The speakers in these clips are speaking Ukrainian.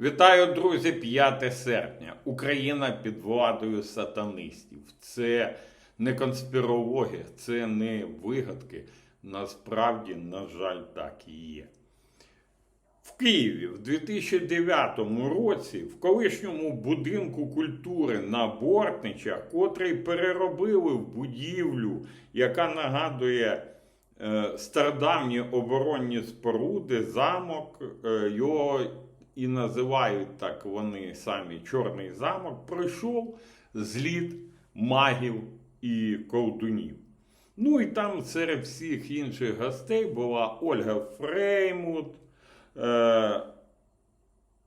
Вітаю, друзі, 5 серпня. Україна під владою сатанистів. Це не конспірологія, це не вигадки. Насправді, на жаль, так і є. В Києві в 2009 році в колишньому будинку культури на Бортнича, котрий переробили в будівлю, яка нагадує е, стародавні оборонні споруди, замок, е, його і називають так вони самі Чорний замок, пройшов зліт магів і колдунів. Ну і там серед всіх інших гостей була Ольга Фреймут, е,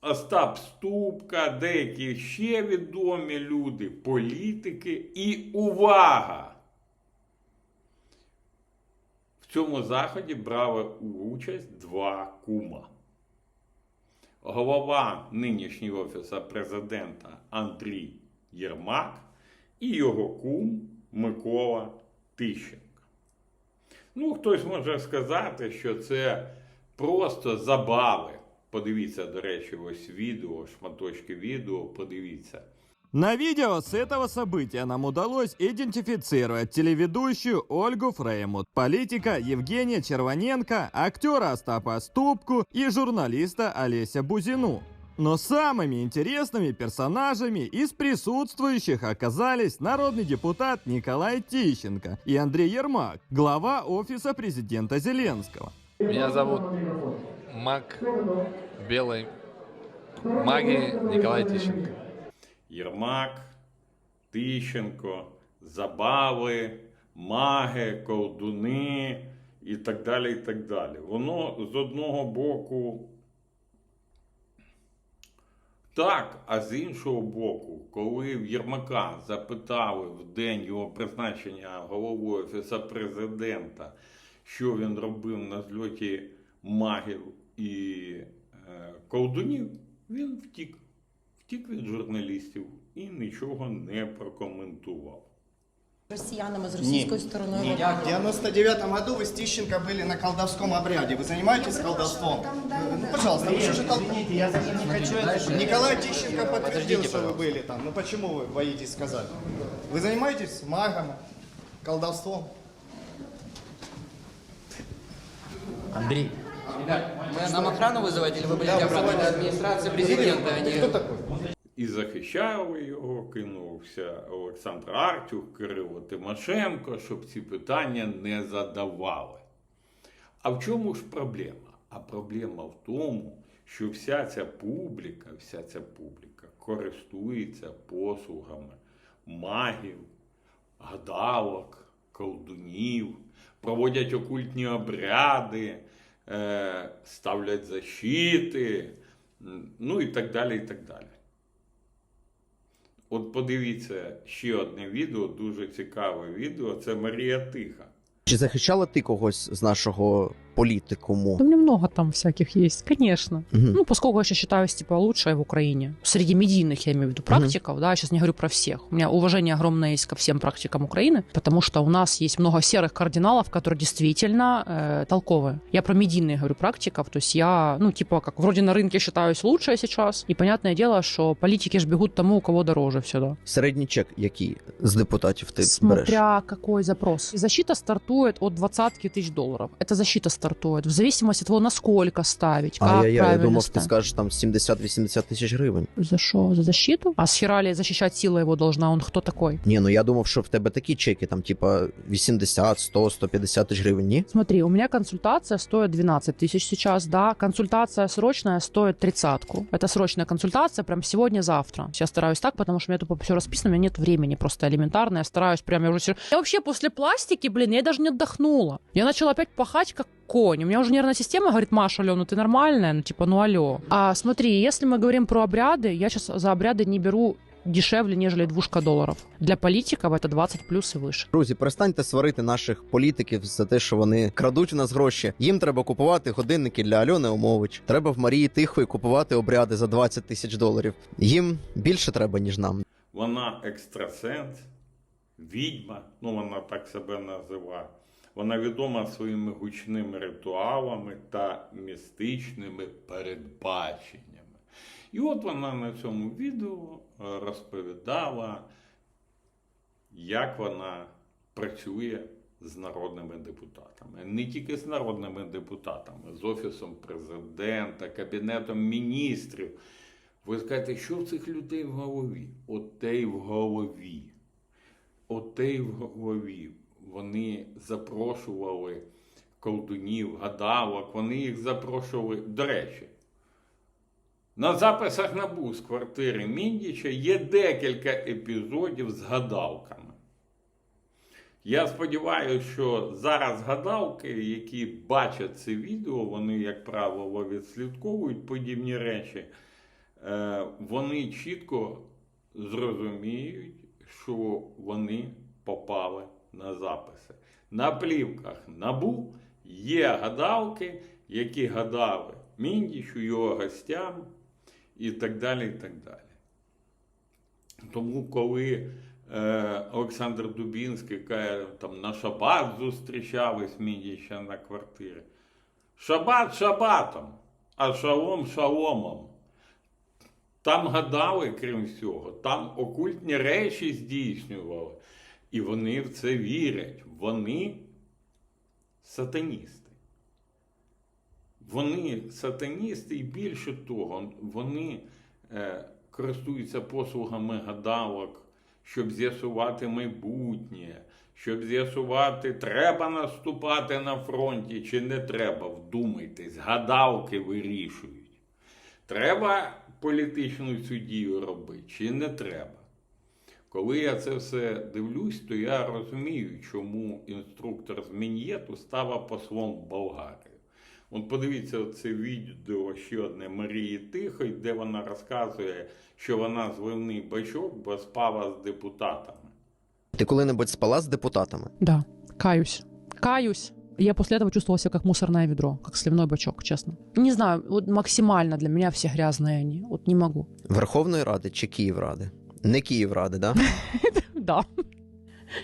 Остап Ступка, деякі ще відомі люди, політики і увага! В цьому заході брали участь два кума. Голова нинішнього офісу президента Андрій Єрмак і його кум Микола Тищенко. Ну, хтось може сказати, що це просто забави. Подивіться, до речі, ось відео, шматочки відео, подивіться. На видео с этого события нам удалось идентифицировать телеведущую Ольгу Фреймут, политика Евгения Червоненко, актера Остапа Ступку и журналиста Олеся Бузину. Но самыми интересными персонажами из присутствующих оказались народный депутат Николай Тищенко и Андрей Ермак, глава офиса президента Зеленского. Меня зовут Маг Белой Магии Николай Тищенко. Єрмак, Тищенко, Забави, маги, колдуни і так далі. і так далі. Воно з одного боку так, а з іншого боку, коли в Єрмака запитали в день його призначення головою Офіса президента, що він робив на зльоті магів і е, колдунів, він втік Втік від журналістів і нічого не прокоментував. росіянами з російською стороною. В 99 году вы с Тищенко были на колдовском обряде. Вы занимаетесь колдовством? Ну, пожалуйста, вы что же кол- я за ним не хочу это Николай Тищенко подтвердил, Подождите, что вы пожалуйста. были там. Ну почему вы боитесь сказать? Вы занимаетесь магом, колдовством? Андрей. Вы нам охрану вызываете или вы будете обратно до администрации президента, а Ты не... кто такой? І захищали його, кинувся Олександр Артюх, Кирило Тимошенко, щоб ці питання не задавали. А в чому ж проблема? А проблема в тому, що вся ця публіка, вся ця публіка користується послугами магів, гадалок, колдунів, проводять окультні обряди, е, ставлять защити, ну і так далі, і так далі. От подивіться ще одне відео, дуже цікаве відео. Це Марія Тиха. Чи захищала ти когось з нашого політикуму? Да у меня много там всяких есть, конечно. Мгм. Ну, поскольку я сейчас считаюсь, типа, лучшей в Украине. Среди медийных, я имею в виду, практиков, да, я сейчас не говорю про всех. У меня уважение огромное есть ко всем практикам Украины, потому что у нас есть много серых кардиналов, которые действительно э, толковые. Я про медийных говорю практиков, то есть я, ну, типа, как вроде на рынке считаюсь лучшей сейчас, и понятное дело, что политики ж бегут тому, у кого дороже всегда. Середній чек, який з депутатів ти береш? Смотря какой запрос. Защита стартует от 20 тысяч долларов. Это защита стартует. В зависимости от того, насколько ставить, как А я, я, я правильно думав, ти ставить. скажеш там 70-80 тисяч гривень. За что? За защиту? А с Хирали защищать сила его должна? Он кто такой? Ні, ну я думав, що в тебе такі чеки, там, типа 80, 100, 150 тисяч гривень, ні? Смотри, у меня консультация стоит 12 тысяч сейчас, да. Консультация срочная стоит тридцатку. Это срочная консультация прям сегодня-завтра. Я стараюсь так, потому что у меня тупо все расписано, у меня нет времени просто элементарно. Я стараюсь прям, я уже... всё- Я вообще после пластики, блин, я даже не отдохнула. Я начала опять пахать как конь. У меня уже нервная система говорит, Маша, алё, ну ты нормальная? Ну типа, ну алло. А смотри, если мы говорим про обряды, я сейчас за обряды не беру дешевле, нежели двушка долларов. Для политиков это 20 плюс и выше. Друзі, перестаньте сварити наших політиків за те, що вони крадуть у нас гроші. Їм треба купувати годинники для Альони Омович. Треба в Марії Тихої купувати обряди за 20 тисяч доларів. Їм більше треба, ніж нам. Вона екстрасенс, відьма, ну вона так себе називає. Вона відома своїми гучними ритуалами та містичними передбаченнями. І от вона на цьому відео е, розповідала, як вона працює з народними депутатами. Не тільки з народними депутатами, з Офісом президента, Кабінетом міністрів. Ви скажете, що в цих людей в голові? От те й в голові. От те й в голові. Вони запрошували колдунів, гадалок, вони їх запрошували. До речі, на записах НАБУ з квартири Міндіча є декілька епізодів з гадалками. Я сподіваюся, що зараз гадалки, які бачать це відео, вони, як правило, відслідковують подібні речі, е, вони чітко зрозуміють, що вони попали на записи. На плівках набу є гадалки, які гадали Міндічу, його гостям і так далі. і так далі. Тому, коли е, Олександр Дубінський каже, там на шабат зустрічались Міндіча на квартирі. Шабат шабатом, а шалом шаломом. Там гадали, крім всього, там окультні речі здійснювали. І вони в це вірять. Вони сатаністи. Вони сатаністи, і більше того, вони е, користуються послугами гадалок, щоб з'ясувати майбутнє, щоб з'ясувати, треба наступати на фронті чи не треба. Вдумайтесь, гадалки вирішують. Треба політичну цю дію робити чи не треба. Коли я це все дивлюсь, то я розумію, чому інструктор з Мін'єту став послом в Болгарію. От подивіться це відео ще одне Марії Тихої, де вона розказує, що вона зливний бачок, бо спала з депутатами. Ти коли-небудь спала з депутатами? Да, каюсь. Каюсь. Я после этого чувствовала себя как мусорное ведро, как сливной бачок, честно. Не знаю, вот максимально для меня все грязные они. Вот не могу. Верховної Ради чи Київради? Не Київради, да? Да.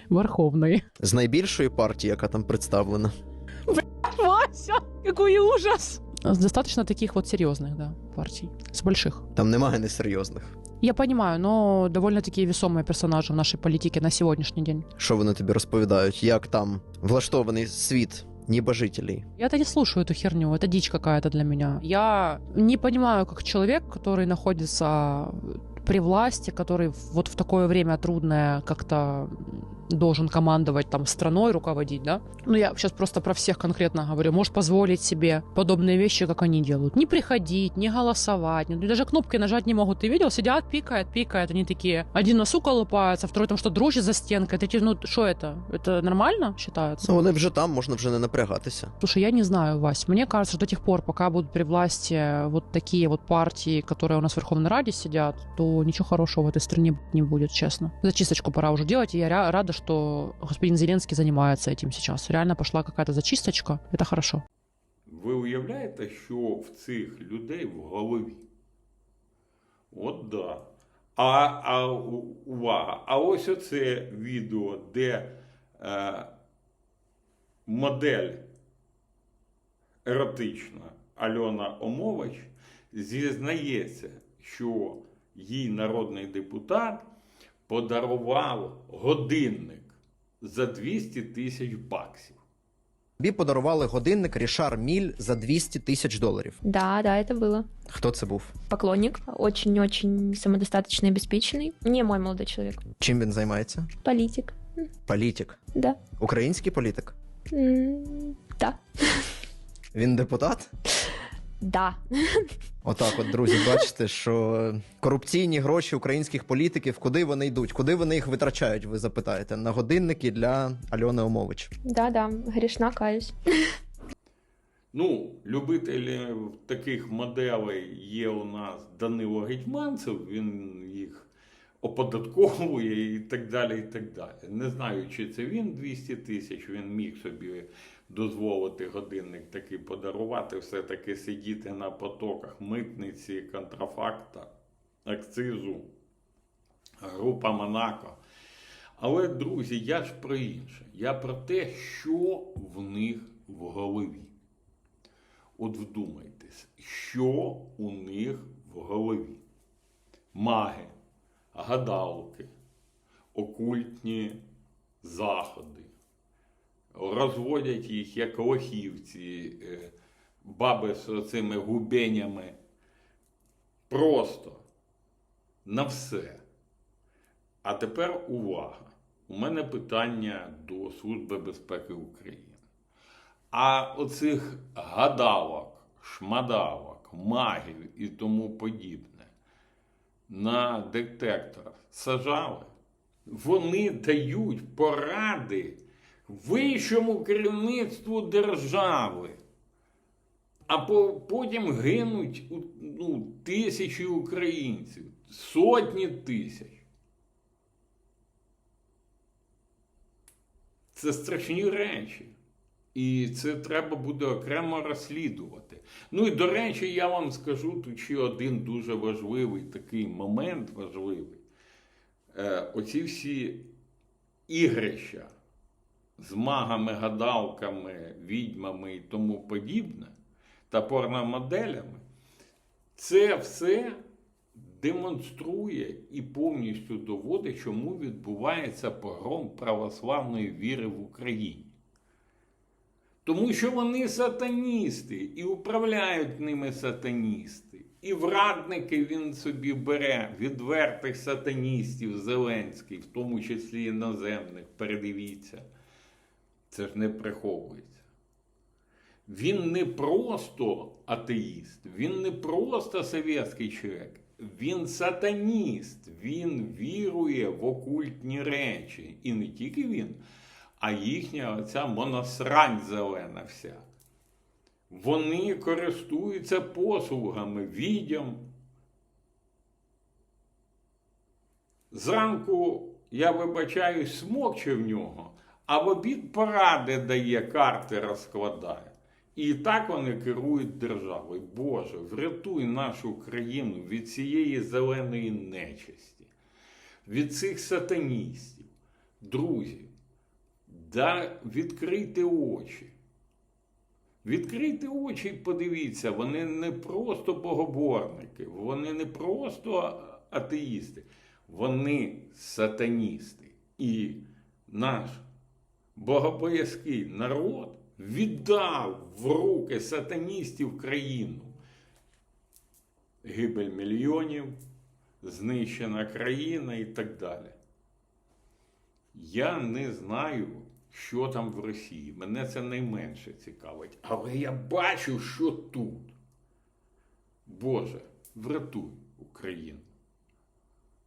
Верховный. З найбільшої партії, яка там представлена. Вася, какой ужас! Достаточно таких вот серьезных, да, партий. С больших. Там немає несерйозних. Я понимаю, но довольно-таки весомые персонажи в нашей политике на сегодняшний день. Що вони тобі розповідають, як там влаштований світ небожителей? Я-то не слушаю эту херню, это дичь какая-то для меня. Я не понимаю, как человек, который находится при власти, который вот в такое время трудное как-то должен командовать там страной, руководить, да? Ну, я сейчас просто про всех конкретно говорю. Может позволить себе подобные вещи, как они делают. Не приходить, не голосовать, ну, даже кнопки нажать не могут. Ты видел? Сидят, пикают, пикают. Они такие, один носу колупается, второй там что, дрожит за стенкой. Ты, ну, что это? Это нормально считается? Ну вони вже там, можна вже не напрягатися. Слушай, я не знаю, Вась. Мне кажется, что до тех пор, пока будут при власти вот такие вот партии, которые у нас в Верховной Раде сидят, то ничего хорошего в этой стране не будет, честно. Зачисточку пора уже делать, и я ря- рада, что господин Зеленский занимается этим сейчас. Реально пошла какая-то зачисточка. Это хорошо. Ви уявляєте, що в цих людей в голові? От да. А, а увага! А ось оце відео, де е, модель еротична Альона Омович зізнається, що їй народний депутат подарував годинник за 200 тисяч баксів. Тобі подарували годинник Рішар Міль за 200 тисяч доларів. Да, да, это было. Хто це був? Поклонник, очень-очень самодостаточный и обеспеченный. Не мой молодой человек. Чим він займається? Политик. Політик. Да. Український політик. М, Да. Він депутат? Да. Отак, от, друзі, бачите, що корупційні гроші українських політиків, куди вони йдуть? Куди вони їх витрачають? Ви запитаєте? На годинники для Альони Омович. Да, да, грешна, каюсь. Ну, любителі таких моделей є у нас Данило Гетьманцев, він їх оподатковує і так далі. і так далі. Не знаю, чи це він 200 тисяч, він міг собі дозволити годинник такий подарувати, все-таки сидіти на потоках митниці, контрафакта, акцизу, група Монако. Але, друзі, я ж про інше. Я про те, що в них в голові. От вдумайтесь, що у них в голові. маги, гадалки, окультні заходи. Розводять їх як лохівці, е, баби з цими губенями. Просто на все. А тепер увага. У мене питання до Служби безпеки України. А оцих гадалок, шмадалок, магів і тому подібне на детектор сажали. Вони дають поради вищому керівництву держави. А потім гинуть ну, тисячі українців, сотні тисяч. Це страшні речі. І це треба буде окремо розслідувати. Ну і до речі, я вам скажу тут ще один дуже важливий такий момент важливий. Е, оці всі ігрища з магами, гадалками, відьмами і тому подібне, та порномоделями, це все демонструє і повністю доводить, чому відбувається погром православної віри в Україні. Тому що вони сатаністи і управляють ними сатаністи. І врадники він собі бере відвертих сатаністів Зеленський, в тому числі іноземних, передивіться. Це ж не приховується. Він не просто атеїст, він не просто совєтський чоловік, він сатаніст, він вірує в окультні речі. І не тільки він, а їхня оця моносрань зелена вся. Вони користуються послугами відьом. Зранку, я вибачаюсь, смокче в нього, а в обід поради дає, карти розкладає. І так вони керують державою. Боже, врятуй нашу країну від цієї зеленої нечисті, від цих сатаністів. Друзі, да відкрийте очі. Відкрийте очі і подивіться, вони не просто богоборники, вони не просто атеїсти, вони сатаністи. І наш богобоязкий народ віддав в руки сатаністів країну. Гибель мільйонів, знищена країна і так далі. Я не знаю, що там в Росії. Мене це найменше цікавить. Але я бачу, що тут. Боже, врятуй Україну.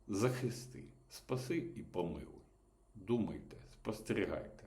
Захисти, спаси і помилуй. Думайте, спостерігайте,